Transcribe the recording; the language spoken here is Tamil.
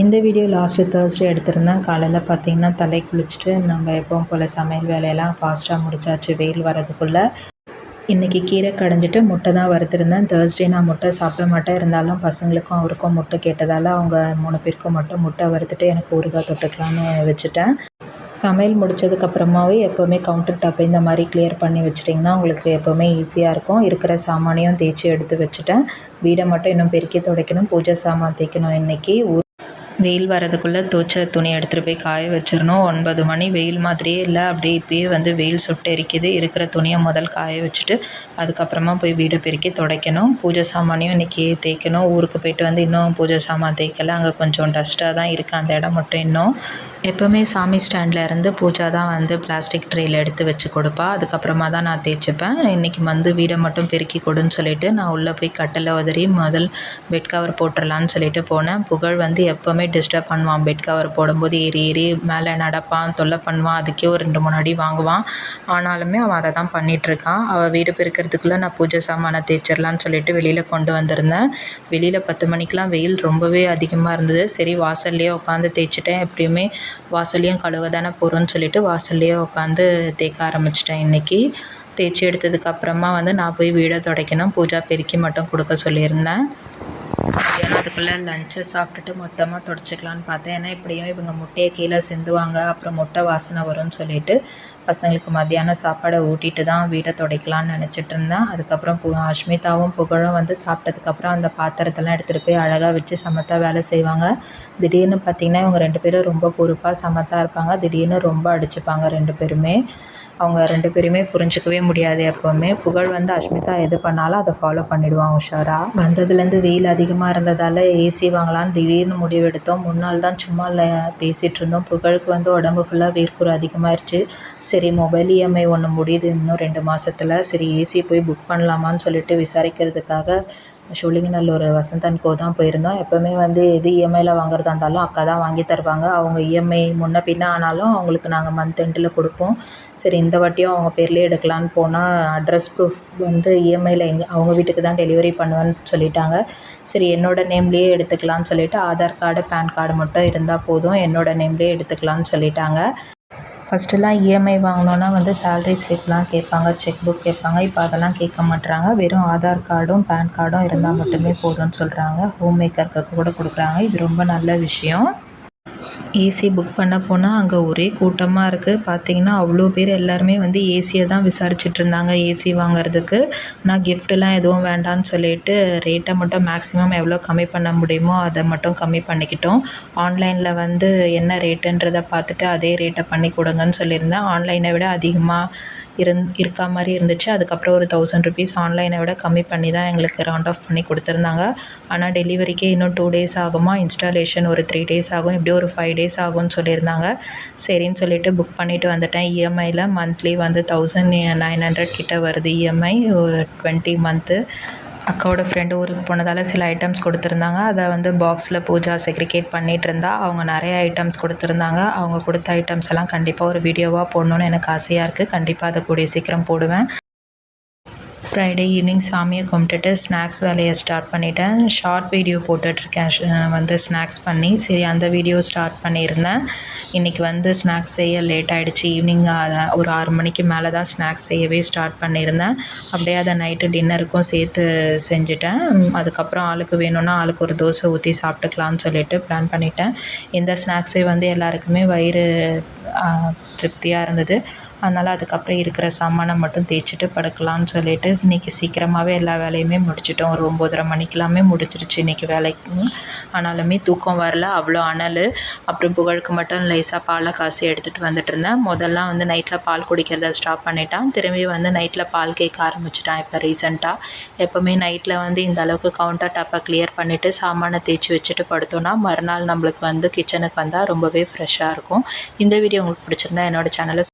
இந்த வீடியோ லாஸ்ட்டு தேர்ஸ்டே எடுத்திருந்தேன். காலையில் பார்த்தீங்கன்னா தலை குளிச்சுட்டு நம்ம எப்பவும் போல் சமையல் வேலையெல்லாம் ஃபாஸ்ட்டாக முடிச்சாச்சு. வெயில் வரதுக்குள்ளே இன்றைக்கி கீரை கடைஞ்சிட்டு முட்டை தான் வறுத்துருந்தேன். தேர்ஸ்டே நான் முட்டை சாப்பிட மாட்டேன். இருந்தாலும் பசங்களுக்கும் அவருக்கும் முட்டை கேட்டதால் அவங்க மூணு பேருக்கும் மட்டும் முட்டை வறுத்துட்டு எனக்கு ஊறுகாய் தொட்டுக்கலான்னு வச்சுட்டேன். சமையல் முடிச்சதுக்கப்புறமாவே எப்போவுமே கவுண்டர் டாப் இந்த மாதிரி கிளியர் பண்ணி வச்சிட்டிங்கன்னா உங்களுக்கு எப்போவுமே ஈஸியாக இருக்கும். இருக்கிற சாமானையும் தேய்ச்சி எடுத்து வச்சுட்டேன். வீடை மட்டும் இன்னும் பெருக்கி துடைக்கணும். பூஜை சாமான் தேய்க்கணும் இன்றைக்கி ஊர் வெயில் வரதுக்குள்ளே துவைச்ச துணி எடுத்துகிட்டு போய் காய வச்சிடணும். ஒன்பது மணி வெயில் மாதிரியே இல்லை. அப்படியே இப்பயே வந்து வெயில் சுட்டு எரிக்குது. இருக்கிற துணியை முதல் காய வச்சுட்டு அதுக்கப்புறமா போய் வீடை பெருக்கி துடைக்கணும். பூஜை சாமானையும் இன்றைக்கி தேய்க்கணும். ஊருக்கு போயிட்டு வந்து இன்னும் பூஜை சாமான் தேய்க்கல. அங்கே கொஞ்சம் டஸ்ட்டாக தான் இருக்குது அந்த இடம் மட்டும் இன்னும். எப்போவுமே சாமி ஸ்டாண்டில் இருந்து பூஜா தான் வந்து பிளாஸ்டிக் ட்ரேயில் எடுத்து வச்சு கொடுப்பா. அதுக்கப்புறமா தான் நான் தேய்ச்சிப்பேன். இன்றைக்கி வந்து வீடை மட்டும் பெருக்கி கொடுன்னு சொல்லிட்டு நான் உள்ளே போய் கட்டில் உதறி முதல் பெட் கவர் போட்டுடலான்னு சொல்லிட்டு போனேன். புகழ் வந்து எப்போவுமே டிஸ்டர்ப் பண்ணுவான். பெட் கவர் போடும்போது ஏறி ஏறி மேலே நடப்பான் தொல்லை பண்ணுவான். அதுக்கே ஒரு ரெண்டு மூணு அடி வாங்குவான். ஆனாலுமே அவன் அதை தான் பண்ணிகிட்ருக்கான் அவள் வீடு பெருக்கிறதுக்குள்ளே நான் பூஜை சாமானை தேய்ச்சிடலான்னு சொல்லிட்டு வெளியில் கொண்டு வந்திருந்தேன். வெளியில் பத்து மணிக்கெலாம் வெயில் ரொம்பவே அதிகமாக இருந்தது. சரி வாசல்லையே உட்காந்து தேய்ச்சிட்டேன். எப்படியுமே வாசல்லையும் கழுவ தானே போகிறோன்னு சொல்லிட்டு வாசல்லையே உட்காந்து தேய்க்க ஆரம்பிச்சிட்டேன் இன்றைக்கி தேய்ச்சி எடுத்ததுக்கப்புறமா வந்து நான் போய் வீடை துடைக்கணும். பூஜா பெருக்கி மட்டும் கொடுக்க சொல்லியிருந்தேன். மத்தியானம் அதுக்குள்ளே லஞ்சை சாப்பிட்டுட்டு மொத்தமாக தொடச்சிக்கலான்னு பார்த்தேன். ஏன்னா இப்படியும் இவங்க முட்டையை கீழே சிந்துவாங்க. அப்புறம் முட்டை வாசனை வரும்னு சொல்லிட்டு பசங்களுக்கு மத்தியானம் சாப்பாடை ஊட்டிட்டு தான் வீடை துடைக்கலான்னு நினச்சிட்டு இருந்தேன். அதுக்கப்புறம் பு அஷ்மிதாவும் புகழும் வந்து சாப்பிட்டதுக்கப்புறம் அந்த பாத்திரத்தெல்லாம் எடுத்துகிட்டு போய் அழகாக வச்சு சமத்தா வேலை செய்வாங்க. திடீர்னு பார்த்திங்கன்னா இவங்க ரெண்டு பேரும் ரொம்ப பொறுப்பாக சமத்தாக இருப்பாங்க. திடீர்னு ரொம்ப அடிச்சுப்பாங்க ரெண்டு பேருமே. அவங்க ரெண்டு பேருமே புரிஞ்சிக்கவே முடியாது எப்போவுமே. புகழ் வந்து அஷ்மிதா எது பண்ணாலும் அதை ஃபாலோ பண்ணிடுவான் உஷாராக வந்ததுலேருந்து வெயில் அதிகமாக அப்படின்றதால ஏசி வாங்கலான்னு திடீர்னு முடிவெடுத்தோம். முன்னால் தான் சும்மா இல்லை பேசிகிட்டு இருந்தோம். புகழுக்கு வந்து உடம்பு ஃபுல்லாக வேர்க்குரு அதிகமாகிடுச்சு சரி மொபைல் இஎம்ஐ ஒன்று முடியுது இன்னும் ரெண்டு மாதத்தில் சரி ஏசி போய் புக் பண்ணலாமான்னு சொல்லிட்டு விசாரிக்கிறதுக்காக சோழிங்கநல்லூர் வசந்த் அண்ட் கோ தான் போயிருந்தோம். எப்போவுமே வந்து எது இஎம்ஐயில் வாங்குறதா இருந்தாலும் அக்கா தான் வாங்கி தருவாங்க. அவங்க இஎம்ஐ முன்ன பின்னே ஆனாலும் அவங்களுக்கு நாங்கள் மந்த் எண்டில் கொடுப்போம். சரி இந்த வாட்டியும் அவங்க பேர்லேயே எடுக்கலான்னு போனால் அட்ரஸ் ப்ரூஃப் வந்து இஎம்ஐயில் எங்கள் அவங்க வீட்டுக்கு தான் டெலிவரி பண்ணுவேன்னு சொல்லிட்டாங்க. சரி என்னோடய நேம்லேயே எடுத்துக்கலான்னு சொல்லிவிட்டு ஆதார் கார்டு பேன் கார்டு மட்டும் இருந்தால் போதும். என்னோடய நேம்லேயே எடுத்துக்கலான்னு சொல்லிட்டாங்க. ஃபஸ்ட்டுலாம் இஎம்ஐ வாங்கினோன்னா வந்து சேலரி ஸ்லிப்லாம் கேட்பாங்க செக் புக் கேட்பாங்க. இப்போ அதெல்லாம் கேட்க மாட்றாங்க. வெறும் ஆதார் கார்டும் பேன் கார்டும் இருந்தால் மட்டுமே போதும்னு சொல்கிறாங்க ஹோம் மேக்கருக்கு கூட கொடுக்குறாங்க. இது ரொம்ப நல்ல விஷயம். ஏசி புக் பண்ண போனால் அங்கே ஒரே கூட்டமாக இருக்குது பார்த்தீங்கன்னா அவ்வளோ பேர் எல்லாருமே வந்து ஏசியை தான் விசாரிச்சுட்டு இருந்தாங்க ஏசி வாங்குறதுக்கு. நான் கிஃப்ட்டெல்லாம் எதுவும் வேண்டாம்னு சொல்லிட்டு ரேட்டை மட்டும் மேக்ஸிமம் எவ்வளோ கம்மி பண்ண முடியுமோ அதை மட்டும் கம்மி பண்ணிக்கிட்டோம். ஆன்லைனில் வந்து என்ன ரேட்டுன்றதை பார்த்துட்டு அதே ரேட்டை பண்ணி கொடுங்கன்னு சொல்லியிருந்தேன். ஆன்லைனை விட அதிகமாக இருந் இருக்கா மாதிரி இருந்துச்சு. அதுக்கப்புறம் ஒரு தௌசண்ட் ருபீஸ் ஆன்லைனை விட கம்மி பண்ணி தான் எங்களுக்கு ரவுண்ட் ஆஃப் பண்ணி கொடுத்துருந்தாங்க. ஆனால் டெலிவரிக்கே இன்னும் டூ டேஸ் ஆகுமா? இன்ஸ்டாலேஷன் ஒரு த்ரீ டேஸ் ஆகும். எப்படியும் ஒரு ஃபைவ் டேஸ் ஆகும்னு சொல்லியிருந்தாங்க. சரின்னு சொல்லிட்டு புக் பண்ணிவிட்டு வந்துட்டேன். இஎம்ஐயில் மந்த்லி வந்து தௌசண்ட் நைன் ஹண்ட்ரட் கிட்ட வருது இஎம்ஐ ஒரு டுவெண்ட்டி மந்த்து அக்காவோட ஃப்ரெண்டு ஊருக்கு போனதால் சில ஐட்டம்ஸ் கொடுத்துருந்தாங்க. அதை வந்து பாக்ஸில் பூஜா செக்ரிகேட் பண்ணிகிட்டு இருந்தா அவங்க நிறைய ஐட்டம்ஸ் கொடுத்துருந்தாங்க. அவங்க கொடுத்த ஐட்டம்ஸ் எல்லாம் கண்டிப்பாக ஒரு வீடியோவாக போடணுன்னு எனக்கு ஆசையாக இருக்குது கண்டிப்பாக அதை கூடிய சீக்கிரம் போடுவேன். ஃப்ரைடே ஈவினிங் சாமியை கும்பிட்டுட்டு ஸ்நாக்ஸ் வேலையை ஸ்டார்ட் பண்ணிட்டேன். ஷார்ட் வீடியோ போட்டுட்ருக்கேன். வந்து ஸ்நாக்ஸ் பண்ணி சரி அந்த வீடியோ ஸ்டார்ட் பண்ணியிருந்தேன். இன்றைக்கி வந்து ஸ்நாக்ஸ் செய்ய லேட் ஆகிடுச்சு ஈவினிங் ஒரு ஆறு மணிக்கு மேலே தான் ஸ்நாக்ஸ் செய்யவே ஸ்டார்ட் பண்ணியிருந்தேன். அப்படியே அதை நைட்டு டின்னருக்கும் சேர்த்து செஞ்சுட்டேன். அதுக்கப்புறம் ஆளுக்கு வேணும்னா ஆளுக்கு ஒரு தோசை ஊற்றி சாப்பிட்டுக்கலான்னு சொல்லிட்டு பிளான் பண்ணிட்டேன். இந்த ஸ்நாக்ஸே வந்து எல்லாருக்குமே வயிறு திருப்தியாக இருந்தது. அதனால் அதுக்கப்புறம் இருக்கிற சாமானை மட்டும் தேய்ச்சிட்டு படுக்கலாம்னு சொல்லிட்டு இன்றைக்கி சீக்கிரமாகவே எல்லா வேலையுமே முடிச்சிட்டோம். ஒரு ஒம்போதரை மணிக்கெல்லாமே முடிச்சிருச்சு இன்றைக்கி வேலைக்கு ஆனாலுமே தூக்கம் வரல அவ்வளோ அனல். அப்புறம் புகழுக்கு மட்டும் லேசாக பாலை காசி எடுத்துகிட்டு வந்துட்டு இருந்தேன். முதல்லாம் வந்து நைட்டில் பால் குடிக்கிறத ஸ்டாப் பண்ணிட்டான். திரும்பி வந்து நைட்டில் பால் கேட்க ஆரம்பிச்சிட்டான் இப்போ ரீசெண்டாக எப்போவுமே நைட்டில் வந்து இந்த அளவுக்கு கவுண்டர் டாப்பை கிளியர் பண்ணிவிட்டு சாமானை தேய்ச்சி வச்சுட்டு படுத்தோன்னா மறுநாள் நம்மளுக்கு வந்து கிச்சனுக்கு வந்தால் ரொம்பவே ஃப்ரெஷ்ஷாக இருக்கும். இந்த வீடியோ உங்களுக்கு பிடிச்சிருந்தா என்னோடய சேனலை